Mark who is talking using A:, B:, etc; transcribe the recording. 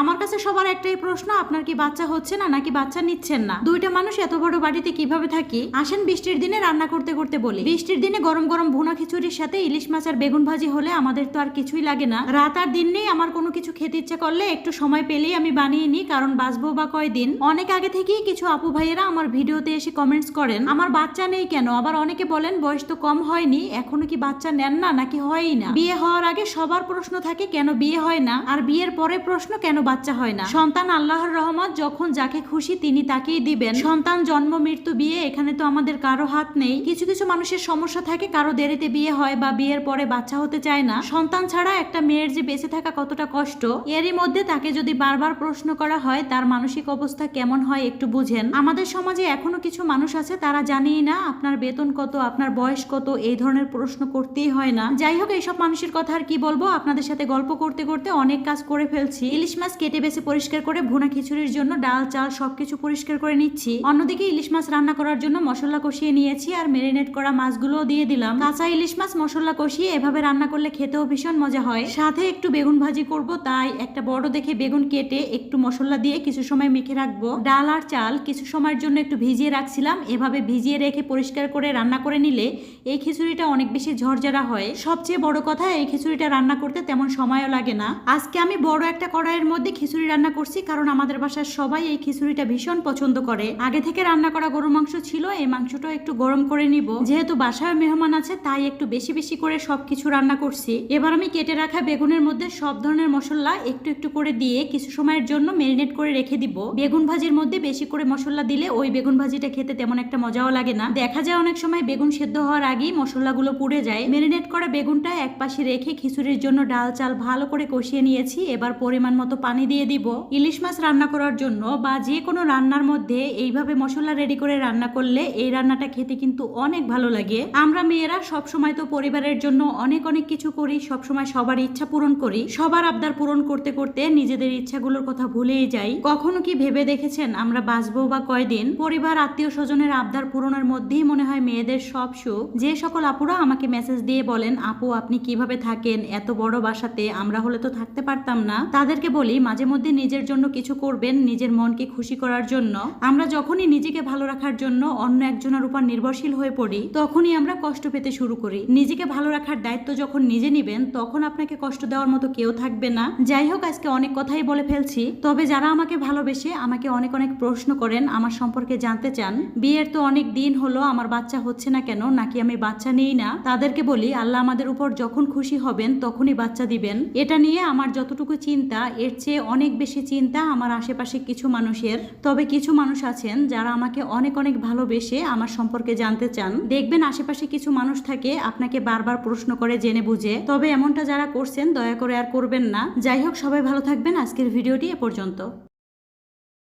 A: আমার কাছে সবার একটাই প্রশ্ন, আপনার কি বাচ্চা হচ্ছে না নাকি বাচ্চা নিচ্ছেন না? দুইটা মানুষ এত বড় বাড়িতে কীভাবে থাকি? আসেন বৃষ্টির দিনে রান্না করতে করতে বলি। বৃষ্টির দিনে গরম গরম ভুনা খিচুড়ির সাথে ইলিশ মাছ আর বেগুন ভাজি হলে আমাদের তো আর কিছুই লাগে না। রাত আর দিন নেই, আমার কোনো কিছু খেতে ইচ্ছে করলে একটু সময় পেলেই আমি বানিয়ে নিই, কারণ বাঁচবো বা কয়দিন? অনেক আগে থেকেই কিছু আপু ভাইয়েরা আমার ভিডিওতে এসে কমেন্টস করেন, আমার বাচ্চা নেই কেন? আবার অনেকে বলেন, বয়স তো কম হয়নি, এখনও কি বাচ্চা নেন না নাকি হয়ই না? বিয়ে হওয়ার আগে সবার প্রশ্ন থাকে, কেন বিয়ে হয় না? আর বিয়ের পরে প্রশ্ন, কেন বাচ্চা হয় না। সন্তান আল্লাহর রহমত, যখন যাকে খুশি তিনি তাকেই দিবেন। সন্তান জন্ম, মৃত্যু, বিয়ে, এখানে তো আমাদের কারও হাত নেই। কিছু কিছু মানুষের সমস্যা থাকে, কারও দেরিতে বিয়ে হয় বা বিয়ের পরে বাচ্চা হতে চায় না। সন্তান ছাড়া একটা মেয়ের যে বেঁচে থাকা কতটা কষ্ট, এরই মধ্যে তাকে যদি বারবার প্রশ্ন করা হয়, তার মানসিক অবস্থা কেমন হয় একটু বুঝেন। আমাদের সমাজে এখনও কিছু মানুষ আছে, তারা জানেই না আপনার বেতন কত, আপনার বয়স কত, এই ধরনের প্রশ্ন করতেই হয় না। যাই হোক, এইসব মানুষের কথা আর কি বলব? আপনাদের সাথে গল্প করতে করতে অনেক কাজ করে ফেলছি। ইলিশ মাছ কেটে বেছে পরিষ্কার করে ভুনা খিচুড়ির জন্য ডাল, চাল সবকিছু পরিষ্কার করে নিচ্ছি। অন্যদিকে ইলিশ মাছ রান্না করার জন্য মশলা কষিয়ে নিয়েছি আর মেরিনেট করা মাছগুলোও দিয়ে দিলাম। কাঁচা ইলিশ মাছ মশলা কষিয়ে এভাবে রান্না করলে খেতেও ভীষণ মজা হয়। সাথে একটু বেগুন ভাজি করব, তাই একটা বড় দেখে বেগুন কেটে একটু মশলা দিয়ে কিছু সময় মেখে রাখব। ডাল আর চাল কিছু সময়ের জন্য একটু ভিজিয়ে রাখছিলাম। এভাবে ভিজিয়ে রেখে পরিষ্কার করে রান্না করে নিলে এই খিচুড়িটা অনেক বেশি ঝরঝরা হয়। সবচেয়ে বড় কথা, এই খিচুড়িটা রান্না করতে তেমন সময়ও লাগে না। আজকে আমি বড় একটা কড়াইয়ের মধ্যে খিচুড়ি রান্না করছি কারণ আমাদের বাসার সবাই এই খিচুড়িটা ভীষণ পছন্দ করে। আগে থেকে রান্না করা গরু মাংস ছিল, এই মাংসটা একটু গরম করে নিব। যেহেতু বাসায় মেহমান আছে, তাই একটু বেশি বেশি করে সবকিছু রান্না করছি। এবার আমি কেটে রাখা বেগুনের মধ্যে সব ধরনের মশলা একটু একটু করে দিয়ে কিছু সময়ের জন্য মেরিনেট করে রেখে দিব। বেগুন ভাজির মধ্যে বেশি করে মশলা দিলে ওই বেগুন ভাজিটা খেতে তেমন একটা মজাও লাগে না। দেখা যায় অনেক সময় বেগুন সেদ্ধ হওয়ার আগেই মশলাগুলো পুড়ে যায়। মেরিনেট করা বেগুনটা এক পাশে রেখে খিচুড়ির জন্য ডাল, চাল ভালো করে কষিয়ে নিয়েছি। এবার পরিমাণ মতো পানি দিয়ে দিব। ইলিশ মাছ রান্না করার জন্য বা যে কোনো রান্নার মধ্যে এইভাবে মশলা রেডি করে রান্না করলে এই রান্নাটা খেতে কিন্তু অনেক ভালো লাগে। আমরা মেয়েরা সব সময় তো পরিবারের জন্য অনেক অনেক কিছু করি সব সময় সবার ইচ্ছা পূরণ করি। সবার আবদার পূরণ করতে করতে নিজেদের ইচ্ছাগুলোর কথা ভুলেই যাই। কখনো কি ভেবে দেখেছেন আমরা বাঁচবো বা কয়দিন? পরিবার আত্মীয় স্বজনের আবদার পূরণের মধ্যেই মনে হয় মেয়েদের সব সুখ। যে সকল আপুরা আমাকে মেসেজ দিয়ে বলেন, আপু, আপনি কীভাবে থাকেন? এত বড় বাসাতে আমরা হলে তো থাকতে পারতাম না। তাদেরকে বলি মাঝে মধ্যে নিজের জন্য কিছু করবেন নিজের মনকে খুশি করার জন্য। আমরা যখনই নিজেকে ভালো রাখার জন্য অন্য একজনের উপর নির্ভরশীল হয়ে পড়ি, তখনই আমরা কষ্ট পেতে শুরু করি। নিজেকে ভালো রাখার দায়িত্ব যখন নিজে নিবেন, তখন আপনাকে কষ্ট দেওয়ার মতো কেউ থাকবে না। যাই হোক, আজকে অনেক কথাই বলে ফেলছি। তবে যারা আমাকে ভালোবেসে আমাকে অনেক অনেক প্রশ্ন করেন, আমার সম্পর্কে জানতে চান, বিয়ের তো অনেক দিন হলো, আমার বাচ্চা হচ্ছে না কেন, নাকি আমি বাচ্চা নেই না, তাদেরকে বলি, আল্লাহ আমাদের উপর যখন খুশি হবেন, তখনই বাচ্চা দিবেন। এটা নিয়ে আমার যতটুকু চিন্তা, এর চেয়ে অনেক বেশি চিন্তা আমার আশেপাশে কিছু মানুষের। তবে কিছু মানুষ আছেন যারা আমাকে অনেক অনেক ভালোবেসে আমার সম্পর্কে জানতে চান। দেখবেন আশেপাশে কিছু মানুষ থাকে, আপনাকে বারবার প্রশ্ন করে জেনে বুঝে। তবে এমনটা যারা করছেন, দয়া করে আর করবেন না। যাই হোক, সবাই ভালো থাকবেন। আজকের ভিডিওটি এ পর্যন্ত।